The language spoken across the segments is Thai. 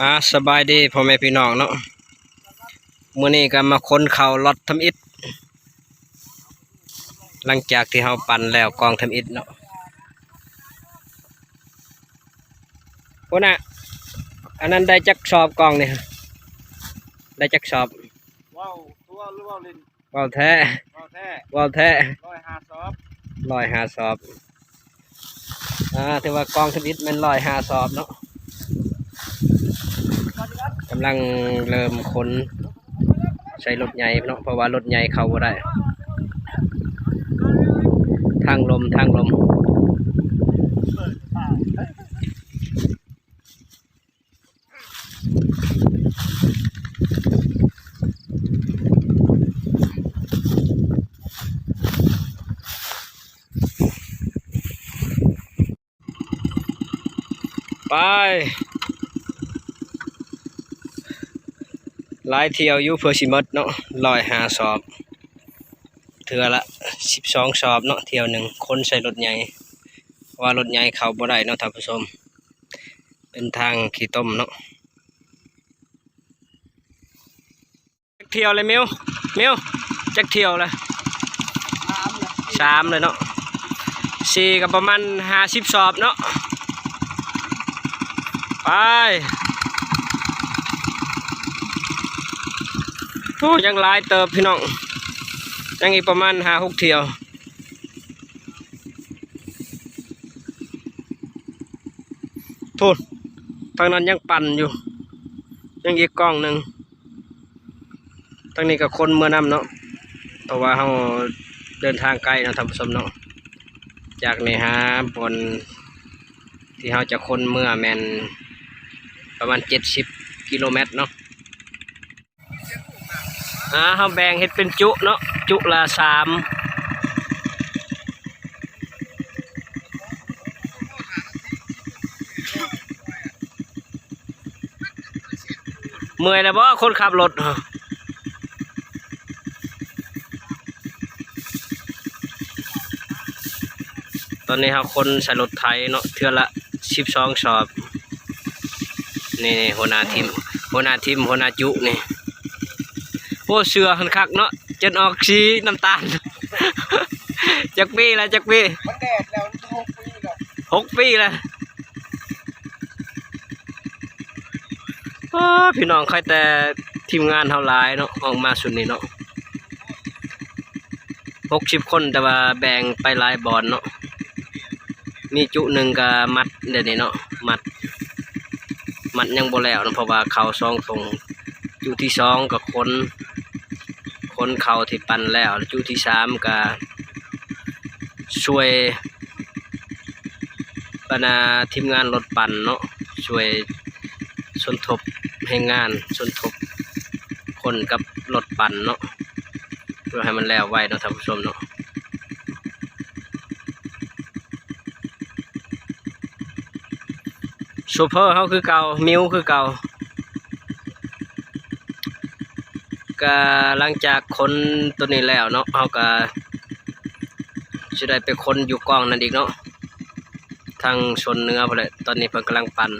อ่าสบายดีพ่อแม่พี่น้องเนาะมื้อนี้ก็มาค้นเขารถทำอิฐหลังจากที่เฮาปั่นแล้วกองทำอิฐเนาะพุ่นน่ะอันนั้นได้จักสอบกองนี่ฮะได้จักสอบว้าวตัวหรือว่าวลินว่าวแท้ว้าวแท้ว่าวแท้ร้อยห้าซอบร้อยห้าสอบอ่าถือว่ากองทำอิฐแมันร้อยห้าสอบเนาะ กำลังเริ่มค้นใช้รถใหญ่เนาะเพราะว่ารถใหญ่เข้าบ่ได้ ทางลมทางลมไป หลายเที่ยวอยู่เพื่อสิหมดเนาะร้อยหาสอบเทือละสิบสองสอบเนาะเที่ยวหนึ่งคนใส่รถใหญ่ว่ารถใหญ่เขาบ่ได้เนาะท่านผู้ชมเป็นทางขี้ต้มเนาะจักเที่ยวเลยมิวมิวจักเที่ยวเลยสามเลยเนาะสี่กับประมาณห้าสิบสอบเนาะไป โอ้ยังลายเติบพี่น้อง ยังอีกประมาณห้าหกเที่ยวทุนทางนั้นยังปั่นอยู่ ยังอีกกล้องหนึ่งทางนี้กับคนเมื่อนำเนาะเพราะว่าเราเดินทางไกลนะท่านผู้ชมเนาะจากนี่ฮะบนที่เราจะคนเมื่อแมนประมาณเจ็ดสิบกิโลเมตรเนาะ อ่าเราแบ่งเห็ดเป็นจุเนาะจุละสามเมื่อยแล้วบ่คนขับรถตอนนี้เราคนใส่รถไถเนาะเทือละสิบสองสอบนี่นี่หัวหน้าทีมหัวหน้าทีมหัวหน้าจุนี่ เสือหันคักเนาะจนออกสีน้ำตาล จักปีแล้วจักปีมันแดดแล้วหกปีแล้วหกปีแล้วอ้าพี่น้องใครแต่ทีมงานเท่าหลายเนาะออกมาสุดนี้เนาะหกสิบคนแต่ว่าแบ่งไปหลายบอลเนาะมีจุหนึ่งกับมัดเดี๋ยวนี้เนาะมัด มันยังบ่แล้วนะเพราะว่าเขาซองส่งจุดที่สองกับคน คนเขาที่ปั่นแล้วจุดที่สามก็ช่วยปนาทีมงานรถปั่นเนาะช่วยสนทบให้งานสนทบคนกับรถปั่นเนาะเพื่อให้มันแล้วไวเนาะท่านผู้ชมเนาะโชเฟอร์เขาคือเก่ามิวคือเก่า ก็หลังจากคนตัวนี้แล้วเนาะเขาก็จะได้ไปคนอยู่กล้องนั่นอีกเนาะทางชนเนื้อไปเลยตอนนี้เพิ่นกำลังปั่น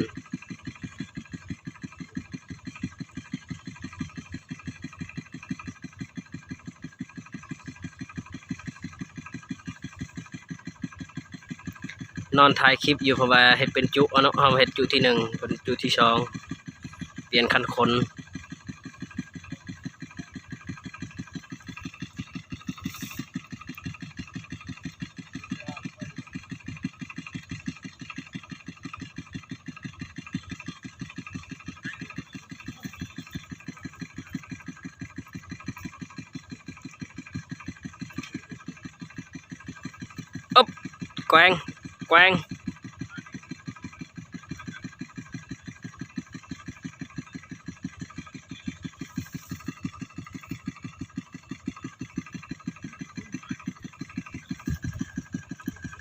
นอนถ่ายคลิปอยู่เพราะว่าเฮ็ดเป็นจุเอาเนาะเอาเฮ็ดจุที่หนึ่งเป็นจุที่สองเปลี่ยนคันคน quang quang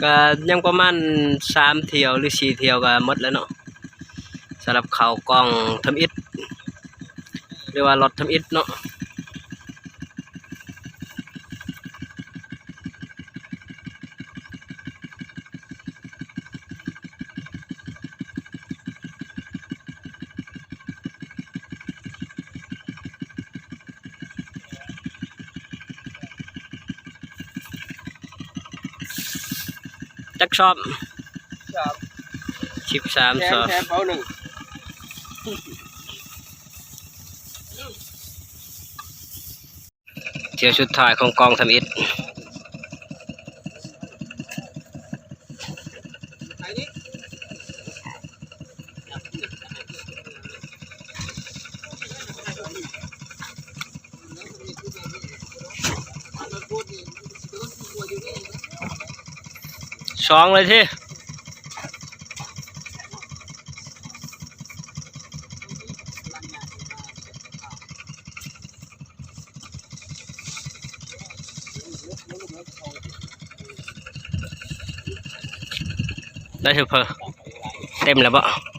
ก็ยังประมาณสามเที่ยวหรือสี่เที่ยวก็หมดแล้วเนาะสำหรับเขากล้องทำอิฐหรือว่ารถทำอิฐเนาะ จักชอบสามสิบสามแถสมอบแถมเขาหนึ่งเที่ยวชุดท้ายของกองทำอิฐ สองเลยที่ได้ถือเพอเต็มแล้วบ่ปิด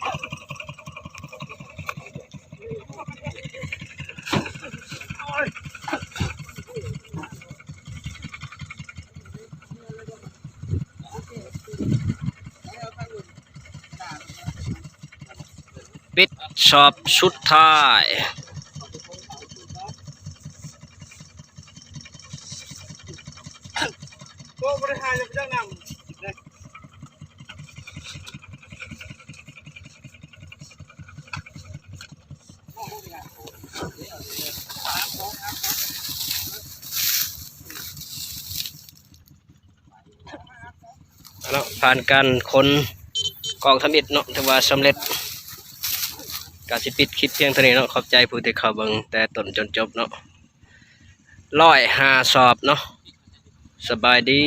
ชอบชุดท้ายตัวบริหารจะเนานำเลยเนาะผ่านการคนกองทำอิฐเนาะถือว่าสำเร็จ การสิปิดคลิปเพียงเท่านี้เนาะขอบใจผู้ที่เข้าเบิ่งแต่ต้นจนจบเนาะร้อยห้าสอบเนาะสบายดี